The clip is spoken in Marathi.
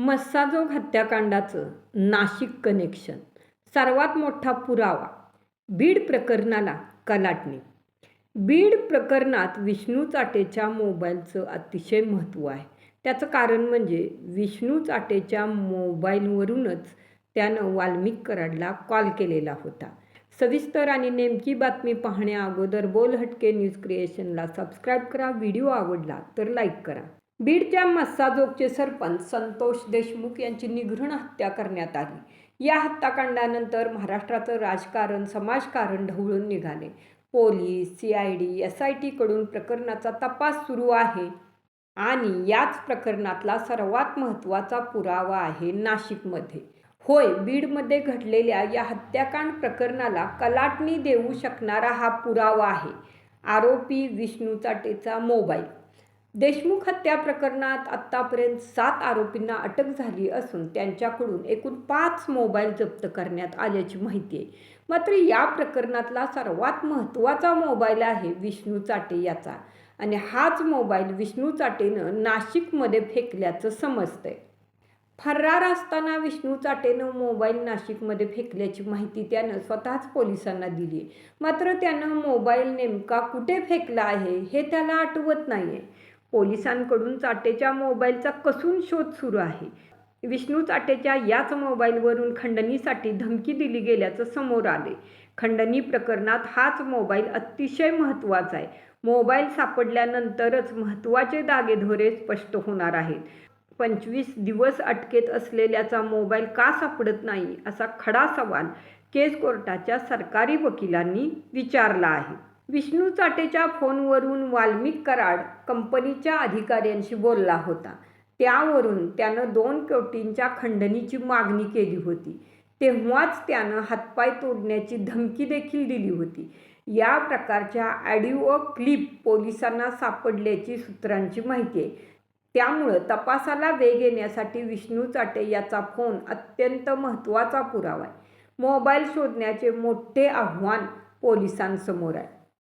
मस्साजोग हत्याकांडाचं नाशिक कनेक्शन सर्वात मोठा पुरावा बीड प्रकरणाला कलाटणी. बीड प्रकरणात विष्णू चाटेच्या मोबाईलचं अतिशय महत्त्व आहे. त्याचं कारण म्हणजे विष्णू चाटेच्या मोबाईलवरूनच त्यानं वाल्मिक कराडला कॉल केलेला होता. सविस्तर आणि नेमकी बातमी पाहण्या अगोदर बोल हटके न्यूज क्रिएशनला सबस्क्राईब करा. व्हिडिओ आवडला तर लाईक करा. बीडच्या मस्साजोगचे सरपंच संतोष देशमुख यांची निघृण हत्या करण्यात आली. या हत्याकांडानंतर महाराष्ट्राचं राजकारण समाजकारण ढवळून निघाले. Police C I D S I टीकडून प्रकरणाचा तपास सुरू आहे आणि याच प्रकरणातला सर्वात महत्त्वाचा पुरावा आहे नाशिकमध्ये. होय बीडमध्ये घडलेल्या या हत्याकांड प्रकरणाला कलाटणी देऊ शकणारा हा पुरावा आहे. आरोपी विष्णू चाटेचा मोबाईल देशमुख हत्या प्रकरणात आत्तापर्यंत सात आरोपींना अटक झाली असून त्यांच्याकडून एकूण पाच मोबाईल जप्त करण्यात आल्याची माहिती आहे. मात्र या प्रकरणातला सर्वात महत्त्वाचा मोबाईल आहे विष्णू चाटे याचा. आणि हाच मोबाईल विष्णू चाटेनं नाशिकमध्ये फेकल्याचं समजतंय. फरार असताना विष्णू चाटेनं मोबाईल नाशिकमध्ये फेकल्याची माहिती त्यानं स्वतःच पोलिसांना दिली मात्र त्यानं मोबाईल नेमका कुठे फेकला आहे हे त्याला आठवत नाही आहे पोलिसांकडून चाटेच्या मोबाईलचा कसून शोध सुरू आहे. विष्णू चाटेच्या याच मोबाईलवरून खंडणीसाठी धमकी दिली गेल्याचं समोर आले. खंडणी प्रकरणात हाच मोबाईल अतिशय महत्त्वाचा आहे. मोबाईल सापडल्यानंतरच महत्त्वाचे दागेधोरे स्पष्ट होणार आहेत. पंचवीस दिवस अटकेत असलेल्याचा मोबाईल का सापडत नाही असा खडा सवाल केस कोर्टाच्या सरकारी वकिलांनी विचारला आहे. विष्णू चाटेच्या फोनवरून वाल्मिक कराड कंपनीच्या अधिकाऱ्यांशी बोलला होता. त्यावरून त्यानं दोन कोटींच्या खंडणीची मागणी केली होती. तेव्हाच त्यानं हातपाय तोडण्याची धमकी देखील दिली होती. या प्रकारच्या ॲडिओ क्लिप पोलिसांना सापडल्याची सूत्रांची माहिती आहे. त्यामुळं तपासाला वेग येण्यासाठी विष्णू चाटे याचा फोन अत्यंत महत्त्वाचा पुरावा आहे. मोबाईल शोधण्याचे मोठे आव्हान पोलिसांसमोर आहे.